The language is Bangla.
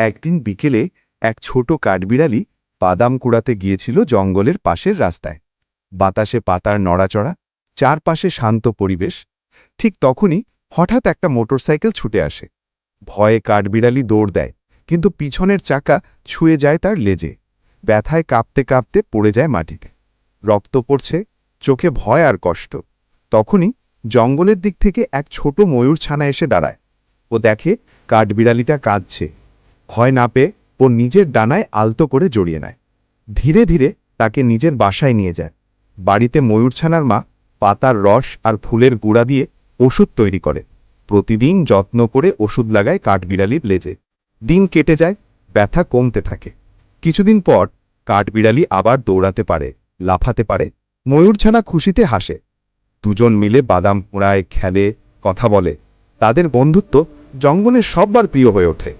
একদিন বিকেলে এক ছোট কাঠবিড়ালি বাদাম কুড়াতে গিয়েছিল জঙ্গলের পাশের রাস্তায়। বাতাসে পাতার নড়াচড়া, চারপাশে শান্ত পরিবেশ, ঠিক তখনই হঠাৎ একটা মোটরসাইকেল ছুটে আসে। ভয়ে কাঠবিড়ালি দৌড় দেয়, কিন্তু পিছনের চাকা ছুঁয়ে যায় তার লেজে, ব্যথায় কাঁপতে কাঁপতে পড়ে যায় মাটিতে। রক্ত পড়ছে, চোখে ভয় আর কষ্ট। তখনই জঙ্গলের দিক থেকে এক ছোট ময়ূর ছানা এসে দাঁড়ায়। ও দেখে কাঠবিড়ালিটা কাঁদছে। ভয় না পেয়ে ও নিজের ডানায় আলতো করে জড়িয়ে নেয়। ধীরে ধীরে তাকে নিজের বাসায় নিয়ে যায়। বাড়িতে ময়ূরছানার মা পাতার রস আর ফুলের গুঁড়া দিয়ে ওষুধ তৈরি করে। প্রতিদিন যত্ন করে ওষুধ লাগায় কাঠবিড়ালির লেজে। দিন কেটে যায়, ব্যথা কমতে থাকে। কিছুদিন পর কাঠবিড়ালি আবার দৌড়াতে পারে, লাফাতে পারে। ময়ূরছানা খুশিতে হাসে। দুজন মিলে বাদাম পোড়ায়, খেলে, কথা বলে। তাদের বন্ধুত্ব জঙ্গলের সববার প্রিয় হয়ে ওঠে।